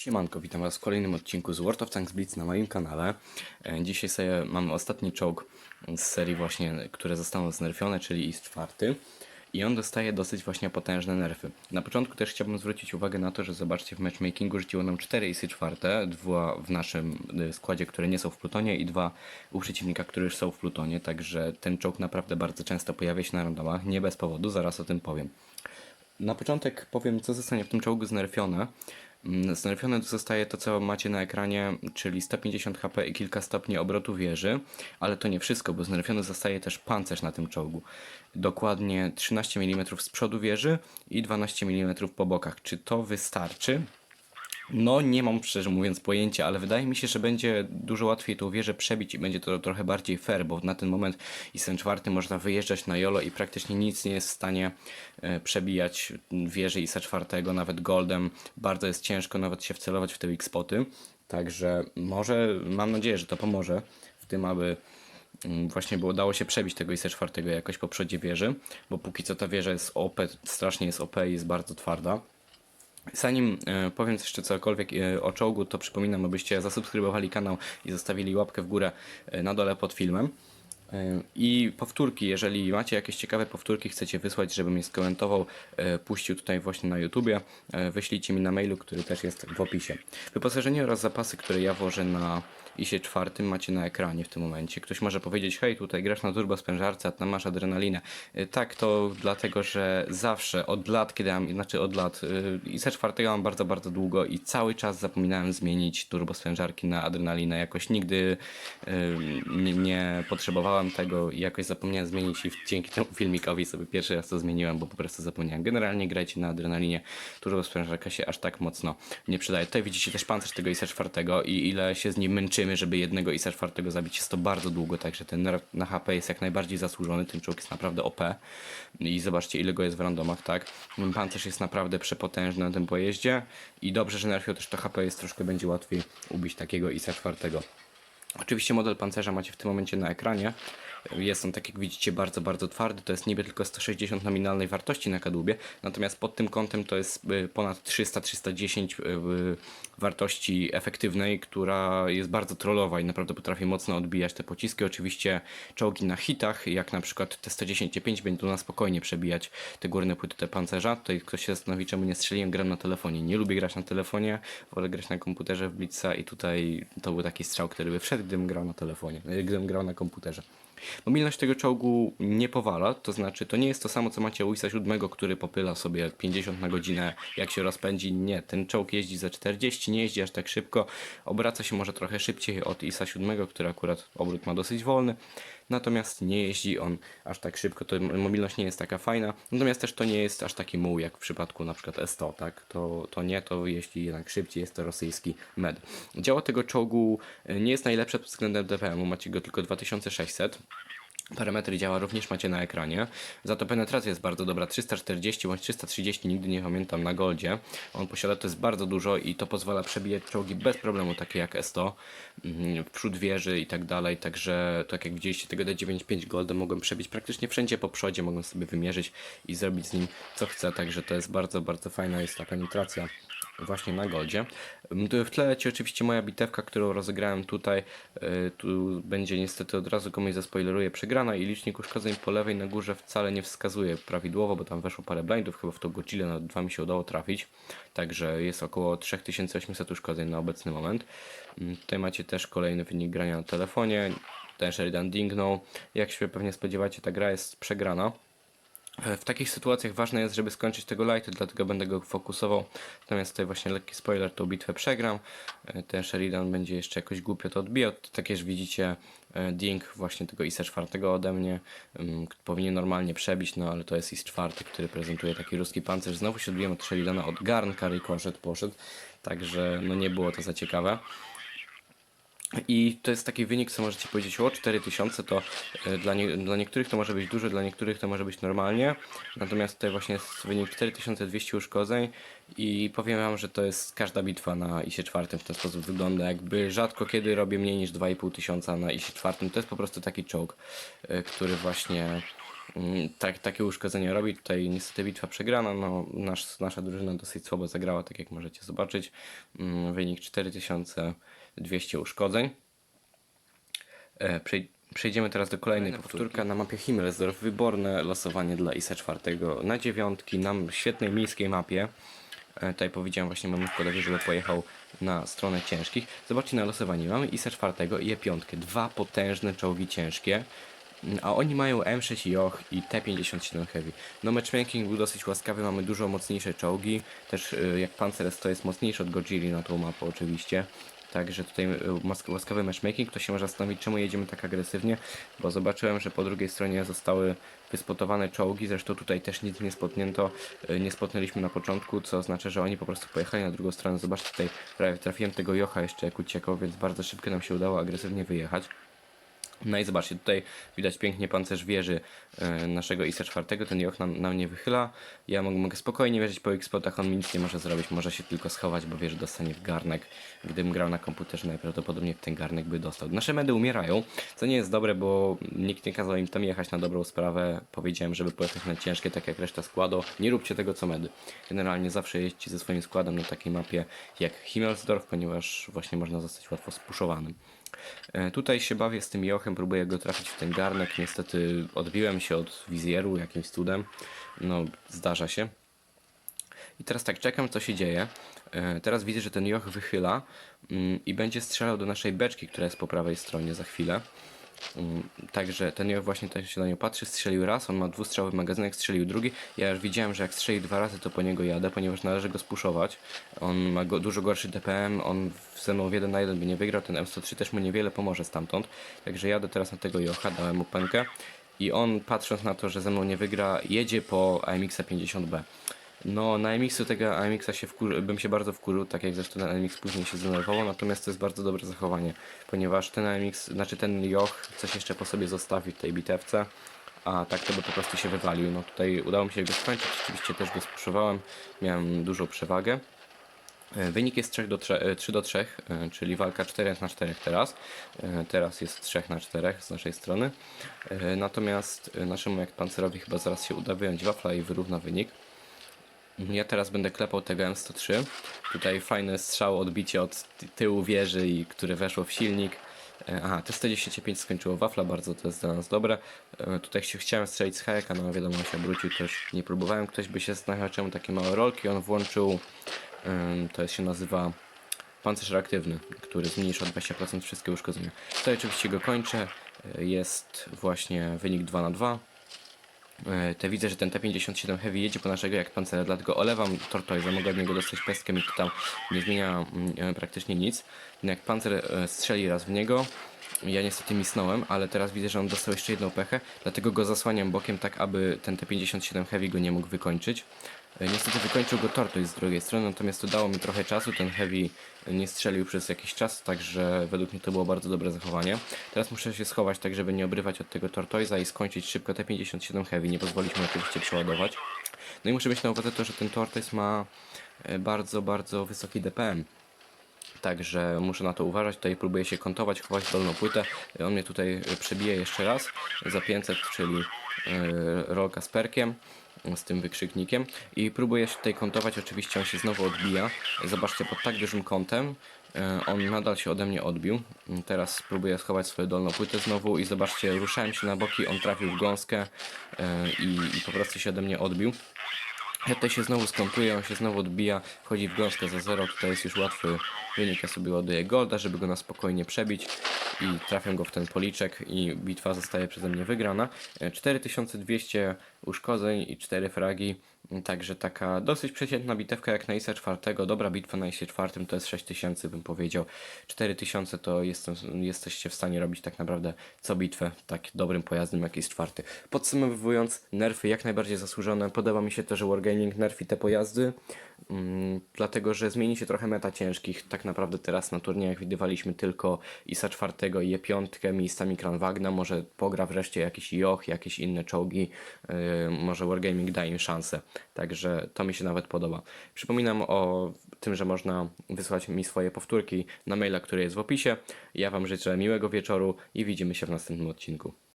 Siemanko, witam Was w kolejnym odcinku z World of Tanks Blitz na moim kanale. E, Dzisiaj sobie mamy ostatni czołg z serii właśnie, które zostaną znerfione, czyli IS 4. I on dostaje dosyć właśnie potężne nerfy. Na początku też chciałbym zwrócić uwagę na to, że zobaczcie w matchmakingu rzuciło nam 4 ISy 4, dwa w naszym y, składzie, które nie są w Plutonie i dwa u przeciwnika, które już są w Plutonie, także ten czołg naprawdę bardzo często pojawia się na randomach, nie bez powodu, zaraz o tym powiem. Na początek powiem, co zostanie w tym czołgu znerfione. Mm, Znerfione zostaje to, co macie na ekranie, czyli 150 HP i kilka stopni obrotu wieży, ale to nie wszystko, bo znerfiony zostaje też pancerz na tym czołgu. Dokładnie 13 mm z przodu wieży i 12 mm po bokach. Czy to wystarczy? No, nie mam szczerze mówiąc pojęcia, ale wydaje mi się, że będzie dużo łatwiej tą wieżę przebić i będzie to trochę bardziej fair, bo na ten moment i sen czwarty można wyjeżdżać na jolo i praktycznie nic nie jest w stanie e, przebijać wieży ISA czwartego, nawet goldem. Bardzo jest ciężko nawet się wcelować w te weak spoty. Także może, mam nadzieję, że to pomoże w tym, aby mm, właśnie było dało się przebić tego ISA czwartego jakoś po przodzie wieży, bo póki co ta wieża jest OP, strasznie jest OP i jest bardzo twarda. Zanim e, powiem jeszcze cokolwiek e, o czołgu, to przypominam, abyście zasubskrybowali kanał i zostawili łapkę w górę e, na dole pod filmem. I powtórki, jeżeli macie jakieś ciekawe powtórki, chcecie wysłać, żebym je skomentował, puścił tutaj właśnie na YouTubie, wyślijcie mi na mailu, który też jest w opisie. Wyposażenie oraz zapasy, które ja włożę na ISie czwartym macie na ekranie w tym momencie. Ktoś może powiedzieć, hej, tutaj grasz na turbo spężarce, a tam masz adrenalinę. E, Tak, to dlatego, że zawsze, od lat, kiedy mam, znaczy od lat, e, ISa czwartego mam bardzo, bardzo długo i cały czas zapominałem zmienić turbo spężarki na adrenalinę. Jakoś nigdy nie, nie potrzebowałem tego i jakoś zapomniałem zmienić i dzięki temu filmikowi sobie pierwszy raz to zmieniłem, bo po prostu zapomniałem. Generalnie grajcie na adrenalinie, turbo spężarka się aż tak mocno nie przydaje. Tutaj widzicie też pancerz tego ISa czwartego i ile się z nim męczymy, żeby jednego ISa czwartego zabić. Jest to bardzo długo, także ten na HP jest jak najbardziej zasłużony. Ten czołg jest naprawdę OP i zobaczcie ile go jest w randomach, tak? Pancerz jest naprawdę przepotężny na tym pojeździe i dobrze, że nerfią też to HP jest troszkę będzie łatwiej ubić takiego ISa czwartego. Oczywiście model pancerza macie w tym momencie na ekranie. Jest on, tak jak widzicie, bardzo, bardzo twardy. To jest niby tylko 160 nominalnej wartości na kadłubie, natomiast pod tym kątem to jest y, ponad 300-310 y, wartości efektywnej, która jest bardzo trollowa i naprawdę potrafi mocno odbijać te pociski. Oczywiście czołgi na hitach, jak na przykład T-110 będą na spokojnie przebijać te górne płyty te pancerza. Tutaj ktoś się zastanowi, czemu nie strzeliłem, gram na telefonie. Nie lubię grać na telefonie, wolę grać na komputerze w Blitza i tutaj to był taki strzał, który by wszedł, gdybym grał na telefonie, gdybym grał na komputerze. Mobilność tego czołgu nie powala, to znaczy to nie jest to samo co macie u ISA 7, który popyla sobie 50 na godzinę jak się rozpędzi. Nie, ten czołg jeździ za 40, nie jeździ aż tak szybko, obraca się może trochę szybciej od ISA 7, który akurat obrót ma dosyć wolny, natomiast nie jeździ on aż tak szybko, to mobilność nie jest taka fajna, natomiast też to nie jest aż taki muł jak w przypadku na przykład S100, tak, to, to nie, to jeździ jednak szybciej, jest to rosyjski med. Działa tego czołgu e, nie jest najlepsze pod względem DPM-u, macie go tylko 2600, Parametry działa również macie na ekranie. Za to penetracja jest bardzo dobra. 340 bądź 330, nigdy nie pamiętam na goldzie. On posiada to jest bardzo dużo i to pozwala przebijać czołgi bez problemu, takie jak S100, mm, w przód wieży i tak dalej. Także tak jak widzieliście tego D95 Goldem mogłem przebić praktycznie wszędzie po przodzie, mogłem sobie wymierzyć i zrobić z nim co chcę. Także to jest bardzo, bardzo fajna jest ta penetracja właśnie na goldzie. Mm, W tle leci oczywiście moja bitewka, którą rozegrałem tutaj. Yy, Tu będzie niestety od razu komuś zaspoileruję przegrana i licznik uszkodzeń po lewej na górze wcale nie wskazuje prawidłowo, bo tam weszło parę blindów, chyba w tą Godzillę nawet dwa mi się udało trafić. Także jest około 3800 uszkodzeń na obecny moment. Mm, Tutaj macie też kolejny wynik grania na telefonie. Ten Sheridan dingnął. Jak się pewnie spodziewacie, ta gra jest przegrana. E, W takich sytuacjach ważne jest, żeby skończyć tego lighty, dlatego będę go fokusował. Natomiast tutaj właśnie lekki spoiler, tą bitwę przegram. E, Ten Sheridan będzie jeszcze jakoś głupio to odbijał. Tak jak widzicie, e, Ding właśnie tego ISA 4 ode mnie k- powinien normalnie przebić, no ale to jest IS 4, który prezentuje taki ruski pancerz. Znowu się odbiłem od Sheridana, od Garnka Ricochet poszedł, także no nie było to za ciekawe. I to jest taki wynik, co możecie powiedzieć, o 4000 to e, dla, nie, dla niektórych to może być dużo, dla niektórych to może być normalnie. Natomiast tutaj właśnie jest wynik 4200 uszkodzeń i powiem wam, że to jest każda bitwa na ISie 4 w ten sposób wygląda. Jakby rzadko kiedy robię mniej niż 2500 na ISie 4. To jest po prostu taki czołg, e, który właśnie mm, tak, takie uszkodzenia robi. Tutaj niestety bitwa przegrana. No, nasz, nasza drużyna dosyć słabo zagrała, tak jak możecie zobaczyć. Mm, wynik 4000 200 uszkodzeń. E, przejdziemy teraz do kolejnej Kolejna powtórka. na mapie Himmelsdorf. Wyborne losowanie dla ISA 4 na dziewiątki na świetnej miejskiej mapie. E, tutaj powiedziałem właśnie memu kolegowi, żeby pojechał na stronę ciężkich. Zobaczcie na losowanie. Mamy ISA 4 i E5. Dwa potężne czołgi ciężkie. Mm, a oni mają M6 Joch i T57 Heavy. No matchmaking był dosyć łaskawy, mamy dużo mocniejsze czołgi. Też jak Panzer to jest mocniejszy od Godzilla na tą mapę oczywiście. Także tutaj y, łaskawy matchmaking, to się może zastanowić czemu jedziemy tak agresywnie, bo zobaczyłem, że po drugiej stronie zostały wyspotowane czołgi, zresztą tutaj też nic nie spotnięto, y, nie spotnęliśmy na początku, co oznacza, że oni po prostu pojechali na drugą stronę. Zobaczcie tutaj, prawie trafiłem tego Jocha jeszcze jak uciekał, więc bardzo szybko nam się udało agresywnie wyjechać. No i zobaczcie, tutaj widać pięknie pancerz wieży e, naszego ISA 4. Ten Joch nam, nam nie wychyla. Ja mogę, spokojnie wierzyć po X-spotach, on mi nic nie może zrobić. Może się tylko schować, bo wieży dostanie w garnek. Gdybym grał na komputerze, najprawdopodobniej w ten garnek by dostał. Nasze medy umierają, co nie jest dobre, bo nikt nie kazał im tam jechać na dobrą sprawę. Powiedziałem, żeby pojechać na ciężkie, tak jak reszta składu. Nie róbcie tego co medy. Generalnie zawsze jeźdźcie ze swoim składem na takiej mapie jak Himmelsdorf, ponieważ właśnie można zostać łatwo spuszowanym. E, Tutaj się bawię z tym Jochem, próbuję go trafić w ten garnek. Niestety odbiłem się od wizjeru jakimś cudem. No, zdarza się. I teraz tak, czekam co się dzieje. E, Teraz widzę, że ten Joch wychyla mm, i będzie strzelał do naszej beczki, która jest po prawej stronie za chwilę. Mm, Także ten Joch właśnie tak się na nią patrzy, strzelił raz, on ma dwustrzałowy magazynek, strzelił drugi. Ja już widziałem, że jak strzeli dwa razy, to po niego jadę, ponieważ należy go spuszować. On ma go, dużo gorszy DPM, on ze mną w 1 na 1 by nie wygrał, ten M103 też mu niewiele pomoże stamtąd. Także jadę teraz na tego Jocha, dałem mu pękę. I on patrząc na to, że ze mną nie wygra, jedzie po AMX 50B. No, na MX-u tego AMX-a się wkur... bym się bardzo wkurzył, tak jak zresztą ten AMX później się zdenerwował, natomiast to jest bardzo dobre zachowanie, ponieważ ten AMX, znaczy ten Joch coś jeszcze po sobie zostawi w tej bitewce, a tak to by po prostu się wywalił. No tutaj udało mi się go skończyć, oczywiście też go spuszowałem, miałem dużą przewagę. E, Wynik jest 3 do 3, e, 3 do 3, e, czyli walka 4 na 4 teraz. E, Teraz jest 3 na 4 z naszej strony. E, Natomiast e, naszemu jak pancerowi chyba zaraz się uda wyjąć wafla i wyrówna wynik. Ja teraz będę klepał tego M103. Tutaj fajne strzał, odbicie od ty- tyłu wieży, i które weszło w silnik. E, Aha, T125 skończyło wafla, bardzo to jest dla nas dobre. E, Tutaj chciałem strzelić z hajeka, no wiadomo, się obrócił, też nie próbowałem. Ktoś by się zastanawiał, czemu takie małe rolki. On włączył, to się nazywa pancerz reaktywny, który zmniejsza o 20% wszystkie uszkodzenia. Tutaj oczywiście go kończę. E, Jest właśnie wynik 2 na 2. Te widzę, że ten T57 Heavy jedzie po naszego jak pancera, dlatego olewam Tortoise, mogę od niego dostać pestkę i to tam nie zmienia mm, e, praktycznie nic. No Jak pancer e, strzeli raz w niego, ja niestety misnąłem, ale teraz widzę, że on dostał jeszcze jedną pechę, dlatego go zasłaniam bokiem tak, aby ten T57 Heavy go nie mógł wykończyć. E, Niestety wykończył go Tortoise z drugiej strony, natomiast to dało mi trochę czasu, ten Heavy nie strzelił przez jakiś czas, także według mnie to było bardzo dobre zachowanie. Teraz muszę się schować tak, żeby nie obrywać od tego Tortoise'a i skończyć szybko T57 Heavy, nie pozwolić mu oczywiście przeładować. No i muszę mieć na uwadze to, że ten Tortoise ma e, bardzo, bardzo wysoki DPM. Także muszę na to uważać. Tutaj próbuję się kątować, chować dolną płytę. On mnie tutaj e, przebije jeszcze raz za 500, czyli e, rolka z perkiem z tym wykrzyknikiem i próbuję się tutaj kątować, oczywiście on się znowu odbija. Zobaczcie, pod tak dużym kątem e, on nadal się ode mnie odbił. Teraz spróbuję schować swoją dolną płytę znowu i zobaczcie, ruszałem się na boki, on trafił w gąskę e, i, i po prostu się ode mnie odbił. Ja tutaj się znowu skąpuję, on się znowu odbija, wchodzi w gąskę za zero, tutaj jest już łatwy ja sobie ładuję golda, żeby go na spokojnie przebić i trafię go w ten policzek i bitwa zostaje przeze mnie wygrana. E, 4200 uszkodzeń i 4 fragi, m, także taka dosyć przeciętna bitewka jak na ISA 4, dobra bitwa na ISA 4 to jest 6000 bym powiedział, 4000 to jestem, jesteście w stanie robić tak naprawdę co bitwę tak dobrym pojazdem jak jest 4. Podsumowując, nerfy jak najbardziej zasłużone, podoba mi się to, że Wargaming nerfi te pojazdy, mm, dlatego że zmieni się trochę meta ciężkich, tak naprawdę teraz na turniejach widywaliśmy tylko ISA 4 i E5, miejscami Kranwagna, może pogra wreszcie jakiś Joch, jakieś inne czołgi, yy, może Wargaming da im szansę, także to mi się nawet podoba. Przypominam o tym, że można wysłać mi swoje powtórki na maila, który jest w opisie. Ja Wam życzę miłego wieczoru i widzimy się w następnym odcinku.